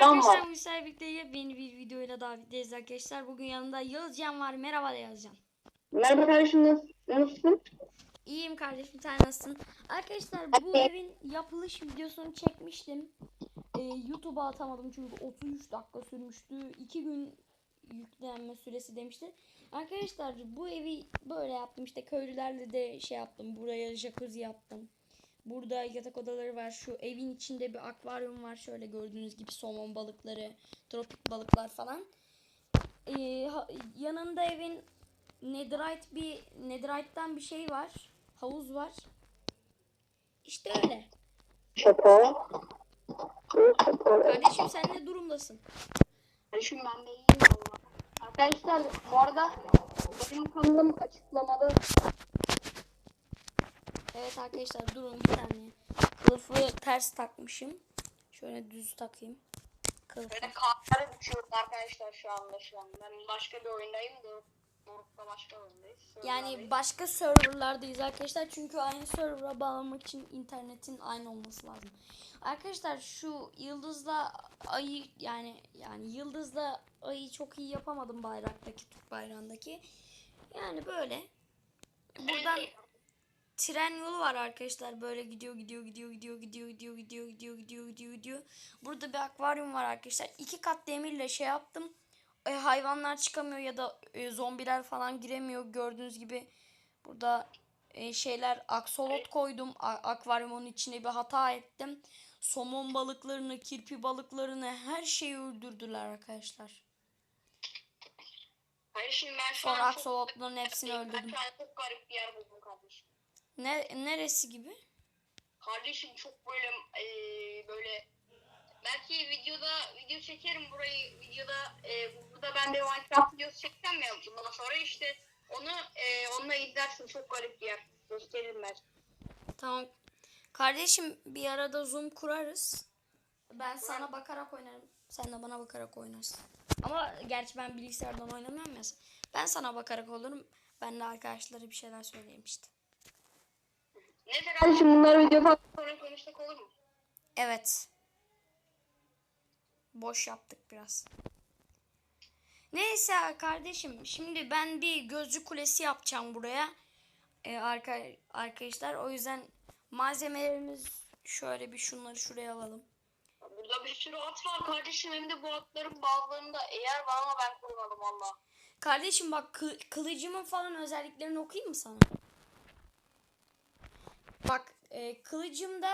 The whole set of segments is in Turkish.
Can arkadaşlar var. yeni bir videoyla daha birlikteyiz arkadaşlar. Bugün yanında Yağızcan var. Merhaba da Yağızcan. Merhaba kardeşim nasıl- nasılsın? İyiyim kardeşim sen nasılsın? Arkadaşlar bu evin yapılış videosunu çekmiştim. Ee, YouTube'a atamadım çünkü 33 dakika sürmüştü. 2 gün yüklenme süresi demişti. Arkadaşlar bu evi böyle yaptım işte köylülerle de şey yaptım. Buraya jacuzzi yaptım. Burada yatak odaları var. Şu evin içinde bir akvaryum var. Şöyle gördüğünüz gibi somon balıkları, tropik balıklar falan. Ee, ha- yanında evin netherite bir netherite'den bir şey var. Havuz var. İşte öyle. Şaka. Kardeşim sen ne durumdasın? Kardeşim ben de iyiyim. Arkadaşlar bu arada benim kanalım açıklamada. Evet arkadaşlar durun bir saniye. Kılıfı ters takmışım. Şöyle düz takayım. Kılıfı. Böyle kartlara düşüyorum arkadaşlar şu anda şu an. Ben başka bir oyundayım da. Doruk'ta başka oyundayız. Yani başka serverlardayız arkadaşlar. Çünkü aynı server'a bağlamak için internetin aynı olması lazım. Arkadaşlar şu yıldızla ayı yani yani yıldızla ayı çok iyi yapamadım bayraktaki Türk bayrağındaki. Yani böyle. Buradan tren yolu var arkadaşlar. Böyle gidiyor gidiyor gidiyor gidiyor gidiyor gidiyor gidiyor gidiyor gidiyor gidiyor gidiyor. Burada bir akvaryum var arkadaşlar. İki kat demirle şey yaptım. E, hayvanlar çıkamıyor ya da e, zombiler falan giremiyor. Gördüğünüz gibi burada e, şeyler aksolot koydum. A- akvaryumun içine bir hata ettim. Somon balıklarını, kirpi balıklarını her şeyi öldürdüler arkadaşlar. Kardeşim ben şu Sonra an aksolotların hepsini ben öldürdüm. an çok garip bir yer buldum kardeşim. Ne neresi gibi? Kardeşim çok böyle eee, böyle belki videoda video çekerim burayı videoda eee, burada ben de Minecraft videosu çekeceğim ya bundan sonra işte onu eee, onunla izlersin çok garip bir yer gösteririm ben. Tamam. Kardeşim bir arada zoom kurarız. Ben sana bakarak oynarım. Sen de bana bakarak oynarsın. Ama gerçi ben bilgisayardan oynamıyorum ya. Ben sana bakarak olurum. Ben de arkadaşlara bir şeyler söyleyeyim işte. Neyse kardeşim bunları video falan sonra konuşsak olur mu? Evet. Boş yaptık biraz. Neyse kardeşim. Şimdi ben bir gözcü kulesi yapacağım buraya. Ee, arka, arkadaşlar o yüzden malzemelerimiz şöyle bir şunları şuraya alalım. Burada bir sürü at var kardeşim hem de bu atların bazılarında eğer var ama ben kurmadım valla. Kardeşim bak kı- kılıcımın falan özelliklerini okuyayım mı sana? Bak e, kılıcımda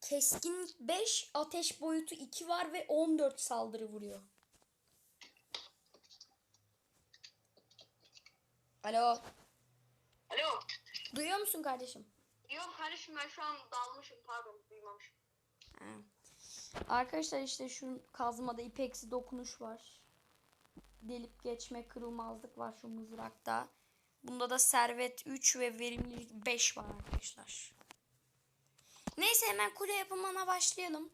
keskin 5, ateş boyutu 2 var ve 14 saldırı vuruyor. Alo, Alo. duyuyor musun kardeşim? Yok kardeşim ben şu an dalmışım pardon duymamışım. Ha. Arkadaşlar işte şu kazmada ipeksi dokunuş var. Delip geçme kırılmazlık var şu mızrakta. Bunda da servet 3 ve verimlilik 5 var arkadaşlar. Neyse hemen kule yapımına başlayalım.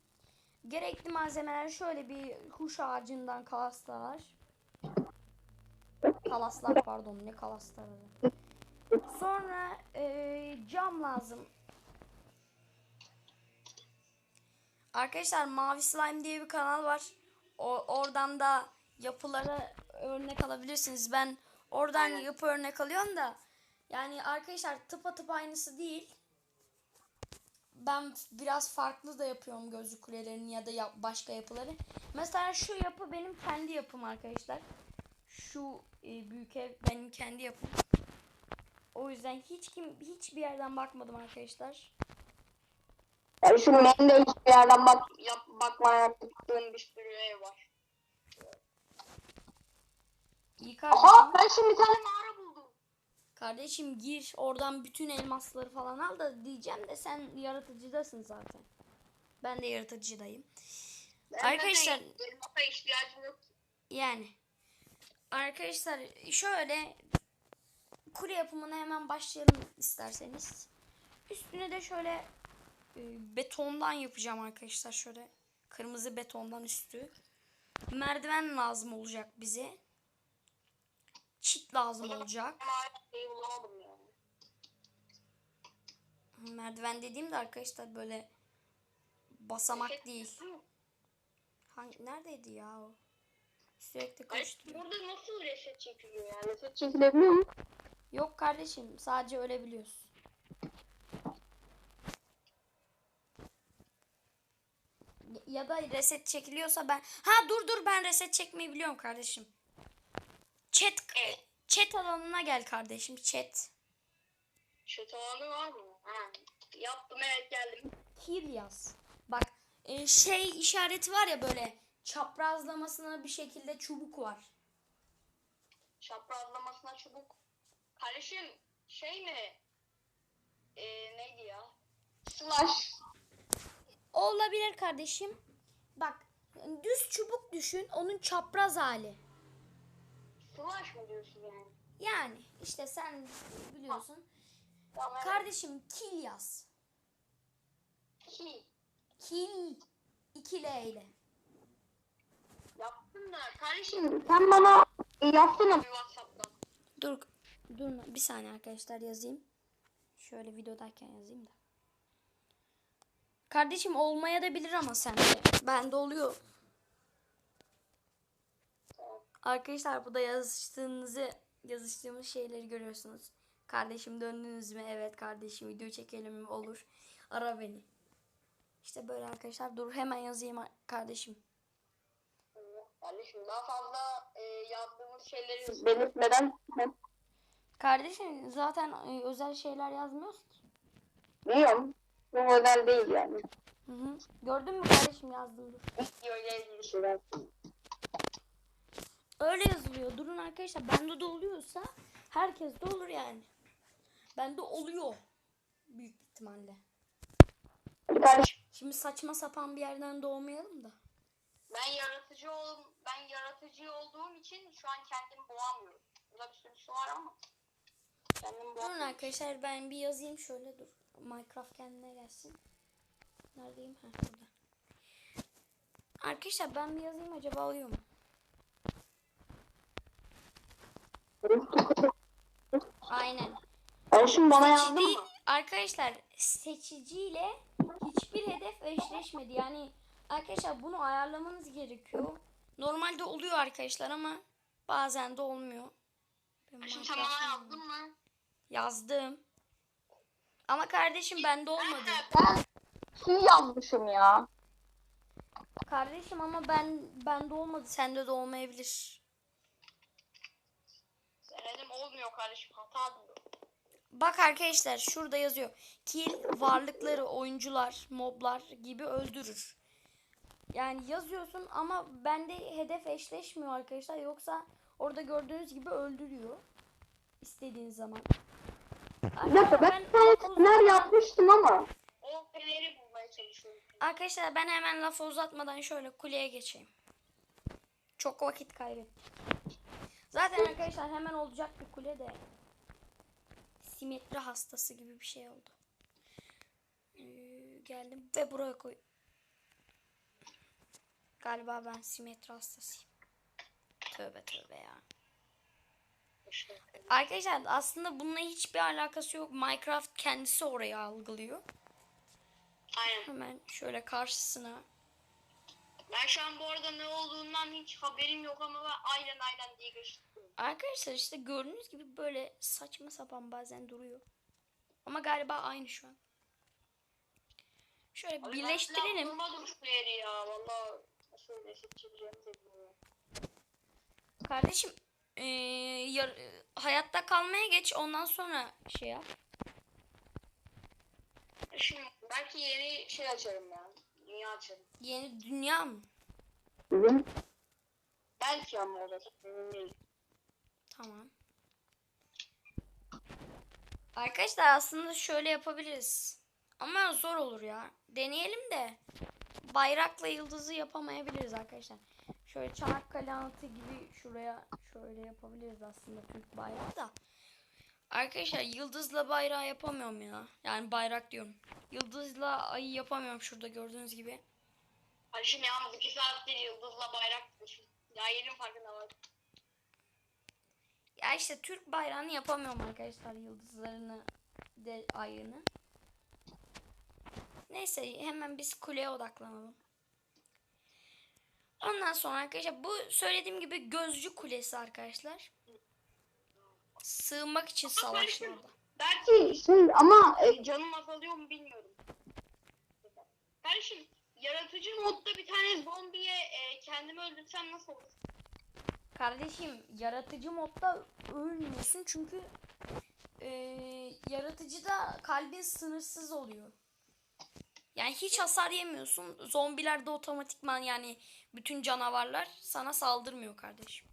Gerekli malzemeler şöyle bir kuş ağacından kalaslar. Kalaslar pardon ne kalasları. Sonra eee, cam lazım. Arkadaşlar Mavi Slime diye bir kanal var. O, oradan da yapılara örnek alabilirsiniz. Ben oradan Aynen. yapı örnek alıyorum da. Yani arkadaşlar tıpatıp aynısı değil. Ben biraz farklı da yapıyorum gözlü kulelerini ya da yap- başka yapıları. Mesela şu yapı benim kendi yapım arkadaşlar. Şu e, büyük ev benim kendi yapım. O yüzden hiç kim hiçbir yerden bakmadım arkadaşlar. Kardeşim benim de hiçbir yerden bak, yap, bakmaya yaptığım bir sürü ev var. İyi kardeşim. Aha kardeşim bir tane mağara buldum. Kardeşim gir oradan bütün elmasları falan al da diyeceğim de sen yaratıcıdasın zaten. Ben de yaratıcıdayım. Ben Arkadaşlar- elmasa ihtiyacım yok. Yani arkadaşlar şöyle kule yapımına hemen başlayalım isterseniz. Üstüne de şöyle e, betondan yapacağım arkadaşlar şöyle kırmızı betondan üstü. Merdiven lazım olacak bize. Çit lazım olacak. Merdiven dediğim de arkadaşlar böyle basamak değil. Hangi, neredeydi ya o? Sürekli koşturuyor. burada nasıl reset çekiliyor yani? Reset çekilebiliyor mu? Yok kardeşim sadece ölebiliyorsun. Ya da reset çekiliyorsa ben... Ha dur dur ben reset çekmeyi biliyorum kardeşim. Chat, Evet. chat alanına gel kardeşim chat. Şu tavanı var mı? Ha. Yaptım evet geldim. Kill yaz. Bak e, şey işareti var ya böyle çaprazlamasına bir şekilde çubuk var. Çaprazlamasına çubuk. Kardeşim şey mi? Ee, neydi ya? Slash. Olabilir kardeşim. Bak düz çubuk düşün onun çapraz hali. Slash mı diyorsun yani? Yani işte sen biliyorsun. Tamam. Kardeşim kill yaz. Ki. Kill. İki L ile. Yaptım da kardeşim sen bana yapsana bir Whatsapp'tan. Dur. Dur bir saniye arkadaşlar yazayım. Şöyle videodayken yazayım da. Kardeşim olmaya da bilir ama sende. Bende oluyor. Arkadaşlar burada yazıştığınızı yazıştığımız şeyleri görüyorsunuz. Kardeşim döndünüz mü? Evet kardeşim video çekelim mi? Olur. Ara beni. İşte böyle arkadaşlar. Dur hemen yazayım kardeşim. Kardeşim daha fazla e, yazdığımız şeyleri belirtmeden Kardeşim zaten e, özel şeyler yazmıyoruz ki. biliyorum. Bu model değil yani. Hı hı. Gördün mü kardeşim yazdım dur. Video ile ilgili şeyler. Öyle yazılıyor. Durun arkadaşlar bende de oluyorsa herkes de olur yani. Bende oluyor. Büyük ihtimalle. Kardeşim. Şimdi saçma sapan bir yerden doğmayalım da. Ben yaratıcı ol ben yaratıcı olduğum için şu an kendimi boğamıyorum. Burada bir sürü su var ama kendimi Durun arkadaşlar ben bir yazayım şöyle dur. Minecraft kendine gelsin. Neredeyim? Ha burada. Arkadaşlar ben bir yazayım acaba oluyor mu? Aynen. Kardeşim bana yazdın Seçici, mı? arkadaşlar seçiciyle hiçbir hedef eşleşmedi. Yani arkadaşlar bunu ayarlamanız gerekiyor. Normalde oluyor arkadaşlar ama bazen de olmuyor. Kardeşim sen bana yazdın mı? Yazdım. Ama kardeşim bende olmadı. Ben şey yazmışım ya. Kardeşim ama ben bende olmadı. Sende de olmayabilir. Denedim olmuyor kardeşim hata diyor. Bak arkadaşlar şurada yazıyor. Kill varlıkları, oyuncular, moblar gibi öldürür. Yani yazıyorsun ama bende hedef eşleşmiyor arkadaşlar. Yoksa orada gördüğünüz gibi öldürüyor. İstediğiniz zaman. Dakika ben uzatmadan- yapmıştım ama. O feleri bulmaya çalışıyorum. Arkadaşlar ben hemen lafı uzatmadan şöyle kuleye geçeyim. Çok vakit kaybettim. Zaten arkadaşlar hemen olacak bir kule de simetri hastası gibi bir şey oldu. Ee, geldim ve buraya koy. Galiba ben simetri hastasıyım. Tövbe tövbe ya. Arkadaşlar aslında bununla hiçbir alakası yok. Minecraft kendisi orayı algılıyor. Aynen. Hemen şöyle karşısına Ben şu an bu arada ne olduğundan hiç haberim yok ama ben aynen aynen diye geçtim. Arkadaşlar işte gördüğünüz gibi böyle saçma sapan bazen duruyor. Ama galiba aynı şu an. Şöyle birleştirelim. Bulmadım şu yeri ya. Valla çekeceğimi de bilmiyorum. Kardeşim eee, yar- hayatta kalmaya geç ondan sonra şey yap. Şimdi belki yeni şey açarım ya. Dünya açarım. Yeni dünya mı? Belki ama olacak. Emin değilim. Tamam. Arkadaşlar aslında şöyle yapabiliriz. Ama zor olur ya. Deneyelim de bayrakla yıldızı yapamayabiliriz arkadaşlar. Şöyle Çanakkale anıtı gibi şuraya şöyle yapabiliriz aslında Türk bayrağı da. Arkadaşlar yıldızla bayrağı yapamıyorum ya. Yani bayrak diyorum. Yıldızla ayı yapamıyorum şurada gördüğünüz gibi. Kardeşim yalnız iki saattir yıldızla bayrak düşün. Ya yerin farkında var. Ya işte Türk bayrağını yapamıyorum arkadaşlar yıldızlarını de ayını. Neyse hemen biz kuleye odaklanalım. Ondan sonra arkadaşlar bu söylediğim gibi gözcü kulesi arkadaşlar. Sığınmak için savaşlarda. Belki şey ama e, canım azalıyor mu bilmiyorum. Kardeşim yaratıcı modda bir tane zombiye kendimi öldürsem nasıl olur? Kardeşim yaratıcı modda ölmüyorsun çünkü e, yaratıcıda kalbin sınırsız oluyor. Yani hiç hasar yemiyorsun. Zombilerde otomatikman yani bütün canavarlar sana saldırmıyor kardeşim.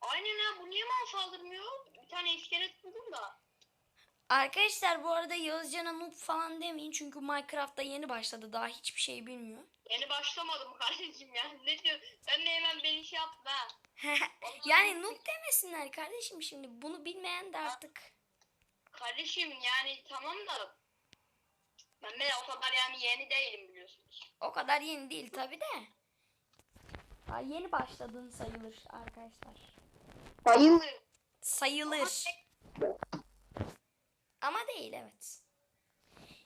Aynen ha bu niye bana saldırmıyor? Bir tane iskelet buldum da. Arkadaşlar bu arada Yağızcan'a noob falan demeyin çünkü Minecraft'ta yeni başladı. Daha hiçbir şey bilmiyor. Yeni başlamadım kardeşim ya. Ne diyor? Ben de hemen beni şey yaptım ha. yani noob demesinler kardeşim şimdi. Bunu bilmeyen de artık. Kardeşim yani tamam da ben de o kadar yani yeni değilim biliyorsunuz. O kadar yeni değil tabi de. Daha yeni başladığın sayılır arkadaşlar. Bayılırım. Sayılır. Ama değil evet.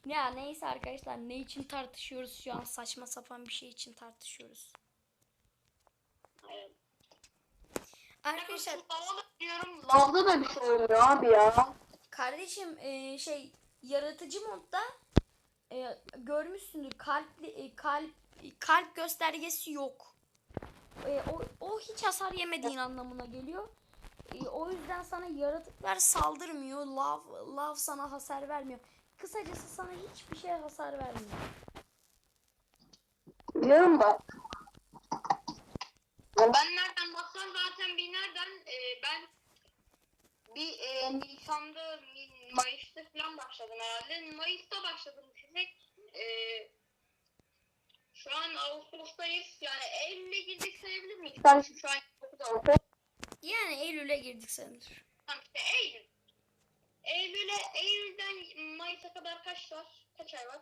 Ya neyse arkadaşlar ne için tartışıyoruz şu an saçma sapan bir şey için tartışıyoruz. Arkadaşlar Lavda diyorum. Lavda da bir şey oluyor abi ya. kardeşim e, şey yaratıcı modda e, görmüşsündür kalp e, kalp kalp göstergesi yok. E, o, o hiç hasar yemediğin anlamına geliyor. E, o yüzden sana yaratıklar saldırmıyor. Lav, lav sana hasar vermiyor. Kısacası sana hiçbir şey hasar vermiyor. Biliyorum da. Ben nereden baksam zaten bir nereden e, ben bir e, Nisan'da Ni- Mayıs'ta falan başladım herhalde. Mayıs'ta başladım direkt. E, şu an Ağustos'tayız. Yani Eylül'e girdik sayabilir miyiz? Kardeşim şu an 9 Ağustos. Yani Eylül'e girdik sanır. Tamam işte Eylül. Eylül'e, Eylül'den Mayıs'a kadar kaç var? Kaç ay var?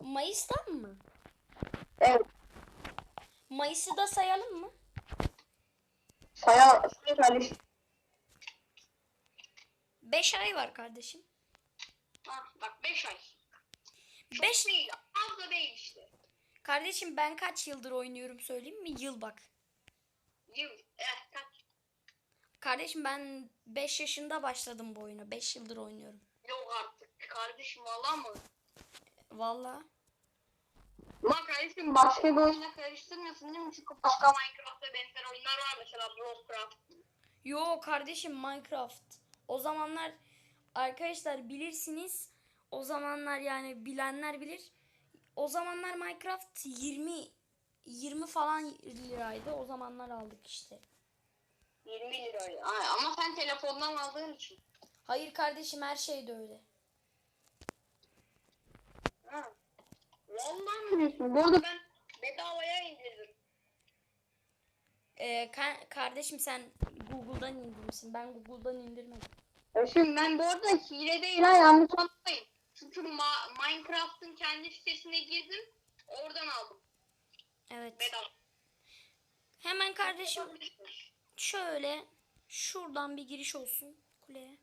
Mayıs'tan mı? Evet. Mayıs'ı da sayalım mı? Saya, saya kardeşim. 5 ay var kardeşim. Ha, bak 5 ay. Çok 5 değil. Az da değil işte. Kardeşim ben kaç yıldır oynuyorum söyleyeyim mi? Yıl bak. Kardeşim ben 5 yaşında başladım bu oyuna. 5 yıldır oynuyorum. Yok artık. Kardeşim valla mı? Vallahi. Ulan kardeşim başka bir oyuna karıştırmıyorsun değil mi? Çünkü başka Minecraft'ta benzer oyunlar var mesela Minecraft. Yo kardeşim Minecraft. O zamanlar arkadaşlar bilirsiniz. O zamanlar yani bilenler bilir. O zamanlar Minecraft 20 20 falan liraydı. O zamanlar aldık işte. 20 lira. Ay, ama sen telefondan aldığın için. Hayır kardeşim her şey de öyle. Ha. Vallahi mi diyorsun? Bu arada ben bedavaya indirdim. Ee, ka- kardeşim sen Google'dan indirmişsin. Ben Google'dan indirmedim. E Şimdi ben bu arada hile değil ha yanlış anlamayın. Çünkü Ma- Minecraft'ın kendi sitesine girdim. Oradan aldım. Evet. Bedava. Hemen kardeşim şöyle şuradan bir giriş olsun kuleye.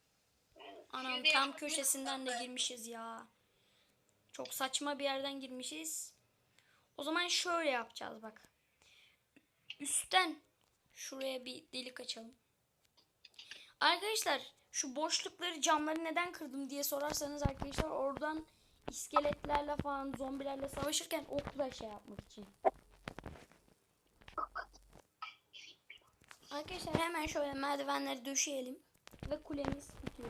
Anam Şimdi tam köşesinden de girmişiz ya. Çok saçma bir yerden girmişiz. O zaman şöyle yapacağız bak. Üstten şuraya bir delik açalım. Arkadaşlar şu boşlukları camları neden kırdım diye sorarsanız arkadaşlar oradan iskeletlerle falan zombilerle savaşırken okla şey yapmak için. Arkadaşlar hemen şöyle merdivenleri döşeyelim ve kulemiz bitiyor.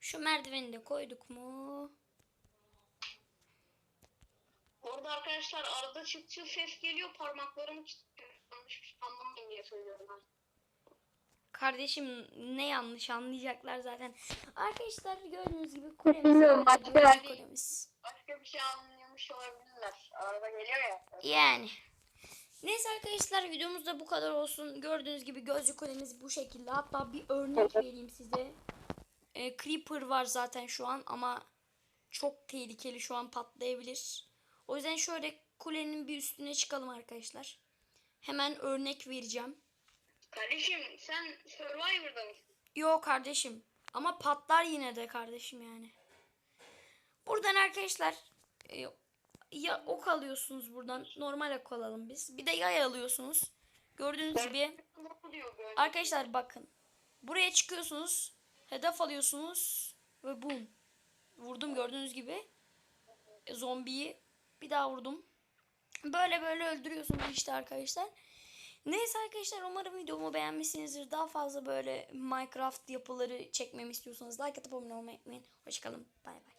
Şu merdiveni de koyduk mu? Orada arkadaşlar arada çıt çıt ses geliyor parmaklarım çıtıyor. Yanlış şey anlamayın diye söylüyorum ben. Kardeşim ne yanlış anlayacaklar zaten. Arkadaşlar gördüğünüz gibi kulemiz. Bilmiyorum, başka kulemiz. Başka bir şey anlamış olabilirler. Arada geliyor ya. Yani. Neyse arkadaşlar videomuz da bu kadar olsun. Gördüğünüz gibi gözcü kulemiz bu şekilde. Hatta bir örnek vereyim size. Ee, Creeper var zaten şu an ama çok tehlikeli şu an patlayabilir. O yüzden şöyle kulenin bir üstüne çıkalım arkadaşlar. Hemen örnek vereceğim. Kardeşim sen Survivor'da mısın? Yok kardeşim. Ama patlar yine de kardeşim yani. Buradan arkadaşlar e, ya ok alıyorsunuz buradan. Normal ok alalım biz. Bir de yay alıyorsunuz. Gördüğünüz gibi arkadaşlar bakın. Buraya çıkıyorsunuz. Hedef alıyorsunuz. Ve boom. Vurdum gördüğünüz gibi. E, zombiyi bir daha vurdum. Böyle böyle öldürüyorsunuz işte arkadaşlar. Neyse arkadaşlar umarım videomu beğenmişsinizdir. Daha fazla böyle Minecraft yapıları çekmemi istiyorsanız like atıp abone olmayı unutmayın. Hoşçakalın. Bay bay.